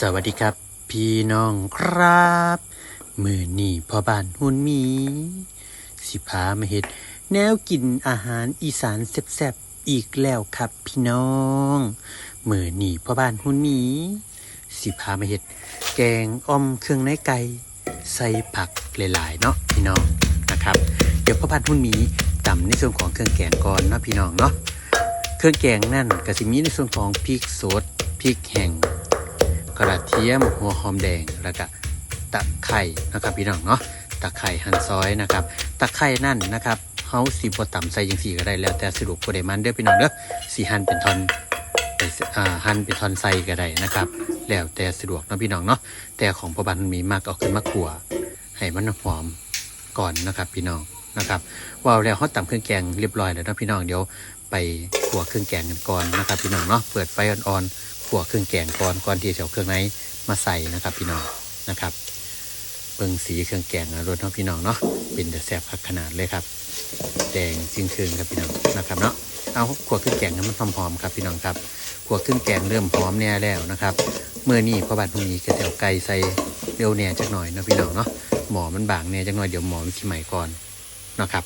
สวัสดีครับ พี่น้องครับมือนี่พ่อบ้านหุ่นหมี สิพามาเฮ็ด แนวกินอาหารอีสานแซ่บๆอีกแล้วครับพี่น้องมือนี่พ่อบ้านหุ่นหมี สิพามาเฮ็ด แกงอ่อมเครื่องในไก่ใส่ผักหลายๆเนาะพี่น้องนะครับ เดี๋ยวพ่อบ้านหุ่นหมีตำในส่วนของเครื่องแกงก่อนเนาะพี่น้องเนาะเครื่องแกงนั่นก็สิมีในส่วนของพริกสดพริกแห้ง กระเทียมหัวหอมแดงแล้วก็ตะไคร่นะครับพี่น้องเนาะตะไคร่หั่นซอยนะครับตะไคร่นั่นนะครับเฮาสิบ่ต่ำใส่จังซี่ก็ได้แล้วแต่สะดวกบ่ได้มันเด้อพี่น้องเด้อสิหั่นเป็นท่อนไปอ่าหั่นเป็นท่อนใส่ก็ได้นะครับ แล้วแต่สะดวกเนาะพี่น้องเนาะแต่ของพ่อบ้านมันมีมากเอาขึ้นมาขัวให้มันหอมก่อนนะครับพี่น้องนะครับว่าวแล้วเฮาตำเครื่องแกงเรียบร้อยแล้วนะพี่น้องเดี๋ยวไปขัวเครื่องแกงกันก่อนนะครับพี่น้องเนาะเปิดไฟอ่อนๆ ขั่วเครื่องแกงก่อนก่อนที่จะเอาเครื่องในมาใส่นะครับพี่น้องนะครับเบิ่งสีเครื่องแกงนะรสเนาะพี่น้องเนาะเป็นแต่แซ่บขนาดเลยครับ แดงจริงคืนครับพี่น้องนะครับเนาะเอาขั่วเครื่องแกงให้มันหอมๆครับพี่น้องครับขั่วเครื่องแกงเริ่มหอมแน่แล้วนะครับเมื่อนี้พอบัดพรุ่งนี้ก็จะเอาไก่ใส่เร็วแน่จักหน่อยนะพี่น้องเนาะหมอมันบางแน่จักหน่อยเดี๋ยวหมอมันสิใหม่ก่อนนะครับ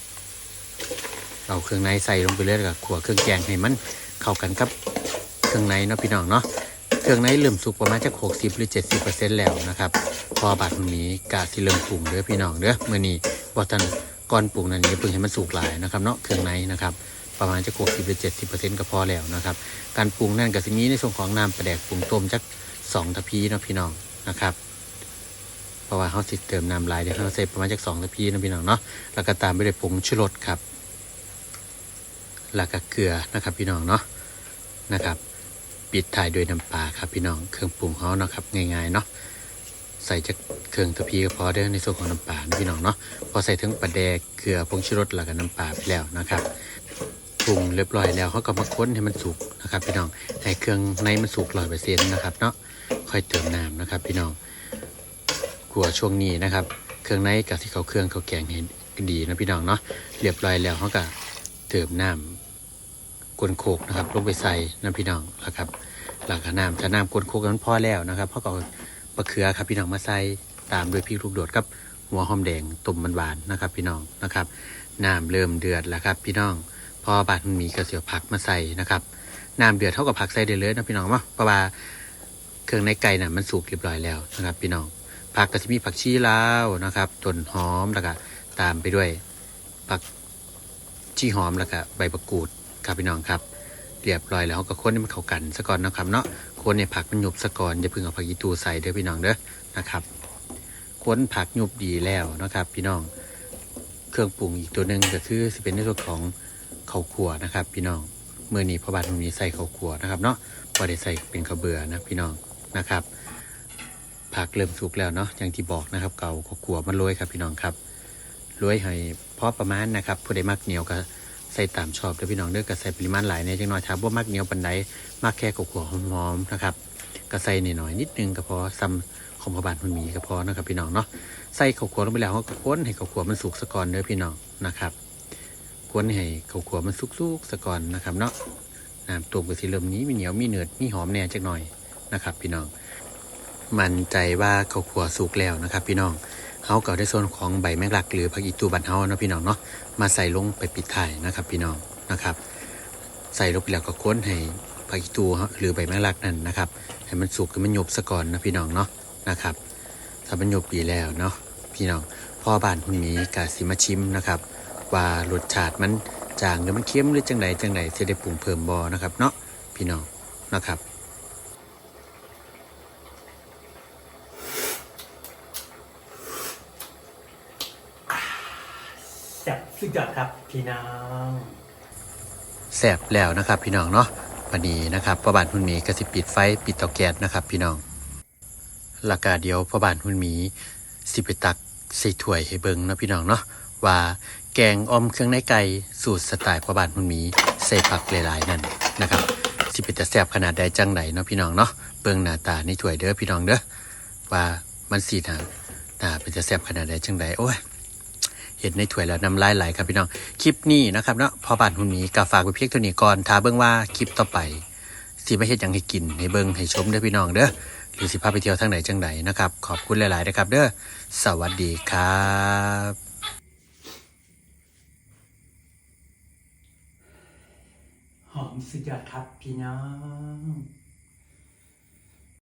เอาเครื่องในใส่ลงไปเลยแล้วก็ขั่วเครื่องแกงให้มันเข้ากันกับ เครื่องในเนาะพี่น้องเนาะเครื่องในเริ่มสุกประมาณจะหกสิบหรือเจ็ดสิบเปอร์เซ็นต์แล้วนะครับพอบาดตรงนี้กาสิเริ่มปรุงเด้อพี่น้องเด้อเมื่อนี้บอทันก่อนปรุงนั้นนี้เพิ่งให้มันสุกหลายนะครับเนาะเครื่องในนะครับประมาณจะหกสิบหรือเจ็ดสิบเปอร์เซ็นต์ก็พอแล้วนะครับการปรุงนั่นก็สิมีในส่วนของน้ำปลาแดกปรุงต้มจักสองทัพพีเนาะพี่น้องนะครับเพราะว่าเขาสิเติมน้ำลายเดี๋ยวเขาใส่ประมาณจักสองทัพพีเนาะพี่น้องเนาะแล้วก็ตามไปด้วยผงชูรสครับแล้วก็เกลือนะครับพี่น้องเนาะนะครับ ปิดท้ายด้วยน้ำปลาครับพี่น้องเครื่องปรุงเขาเนาะครับง่ายๆเนาะใส่จากเครื่องตะพีก็พอได้อในส่วนของน้ำปลาพี่น้องเนาะพอใส่ทั้งปลาแดกเกลือผงชูรสแล้วก็น้ำปลาไปแล้วนะครับปรุงเรียบร้อยแล้วเขาก็มาค้นให้มันสุกนะครับ พี่น้องให้เครื่องในมันสุกร้อยเปอร์เซ็นต์นะครับเนาะค่อยเติมน้ำนะครับ พี่น้องกลัวช่วงนี้นะครับ เครื่องในกับที่เขาเครื่องเขาแกงให้ดีนะพี่น้องเนาะเรียบร้อยแล้วเขาก็เติมน้ำ กวนโคกนะครับ ลงไปใส่น้ำพี่น้องนะครับหลังจากน้ำถ้าน้ำกวนโคกนั้นพอแล้วนะครับเขาก็เอามะเขือครับพี่น้องมาใส่ตามด้วยพริกลูกโดดกับหัวหอมแดงต้มมันหวานนะครับ พี่น้องนะครับน้ำเริ่มเดือดแล้วครับ พี่น้องพอบาดมันมีกระเสียวผักมาใส่นะครับน้ำเดือดเท่ากับผักใส่ได้เลยนะพี่น้องว่าเพราะว่าเครื่องในไก่น่ะมันสุกเรียบร้อยแล้วนะครับ พี่น้องผักก็จะมีผักชีลาวนะครับต้นหอมแล้วก็ตามไปด้วยผักชีหอมแล้วก็ใบมะกรูด ครับพี่น้องครับเรียบร้อยแล้วก็คนให้มันเข้ากันซะก่อนนะครับเนาะคนในผักมันหยุบซะก่อนอย่าเพิ่งเอาผักยีตูใส่เด้อพี่น้องเด้อนะครับคนผักหยุบดีแล้วนะครับ พี่น้องเครื่องปรุงอีกตัวหนึ่งก็คือสิเป็นในส่วนของข้าวคั่วนะครับ พี่น้องเมื่อนี้พอบาทมันมีใส่ข้าวคั่วนะครับเนาะพอได้ใส่เป็นข้าวเบื่อนะพี่น้องนะครับผักเริ่มสุกแล้วเนาะอย่างที่บอกนะครับ เก่าข้าวคั่วมันโรยครับ พี่น้องครับโรยให้พอประมาณนะครับผู้ใดมักเหนียวก็ ใส่ตามชอบเด้อพี่น้องเด้อก็ใส่ปริมาณหลายเนี่ยจังหน่อยถ้าบ่มักเหนียวปานใดมักแค่กหัวหอมๆนะครับก็ใส่นิดหน่อยนิดนึงก็พอซ้ำของพระบาทมันมีก็พอนะครับพี่น้องเนาะใส่ข้าวขัวลงไปแล้วก็ค้นให้ข้าวขัวมันสุกซะก่อนเด้อพี่น้องนะครับค้นให้ข้าวขัวมันสุกๆซะก่อนนะครับเนาะน้ำต้มก็สิเริ่มนี้มีเหนียวมีเนืดมีหอมแน่จักหน่อยนะครับ พี่น้อง มั่นใจว่าข้าวขัวสุกแล้วนะครับ พี่น้อง เขาเก็ได้ส่วนของใบแมงลัก หรือผักอีตูบันเฮาเนาะพี่น้องเนาะมาใส่ลงไปปิดท้ายนะครับ พี่น้องนะครับ ใส่ลงไปแล้วก็ค้นให้ผักอีตูหรือใบแมงลักนั่นนะครับให้มันสุกให้มันหยบซะก่อนนะพี่น้องเนาะนะครับ ถ้ามันหยบดีแล้วเนาะพี่น้องพ่อบ้านคุณมีกาสิมาชิมนะครับ ว่ารสชาติมันจางหรือมันเค็มหรือจังใดจังใดจะได้ปรุงเพิ่มบอนะครับเนาะพี่น้องนะครับ แซ่บ สุดยอดครับพี่น้องแสบแล้วนะครับพี่น้องเนาะวันนี้นะครับพ่อบ้านหุ่นหมีก็สิปิดไฟปิดเตาแก๊สนะครับ พี่น้องราคาเดียวพ่อบ้านหุ่นหมีสิไปตักใส่ถ้วยให้เบิงนะพี่น้องเนาะว่าแกงอมเครื่องในไก่สูตรสไตล์พ่อบ้านหุ่นหมีใส่ผักหลายๆนั่นนะครับสิเป็นจะแซบขนาดใดจังไหนเนาะพี่น้องเนาะเบิงหน้าตาในถ้วยเด้อพี่น้องเด้อว่ามันสีหนาตาเป็นจะแซบขนาดใดจังไหนโอ้ย เห็นในถ้วยแล้วน้ำลายไหลครับพี่น้อง คลิปนี้นะครับเนาะพอบานหุ่นหมีกาฝากไว้เพียงเท่านี้ก่อนท้าเบื้องว่าคลิปต่อไปสที่ไม่เฮ็ดหยังให้กินให้เบิ่งให้ชมเด้อพี่น้องเด้อหรือสิพาไปเที่ยวทางไหนจังใดนะครับ ขอบคุณหลายๆนะครับ เด้อสวัสดีครับหอมสุดยอดครับพี่น้อง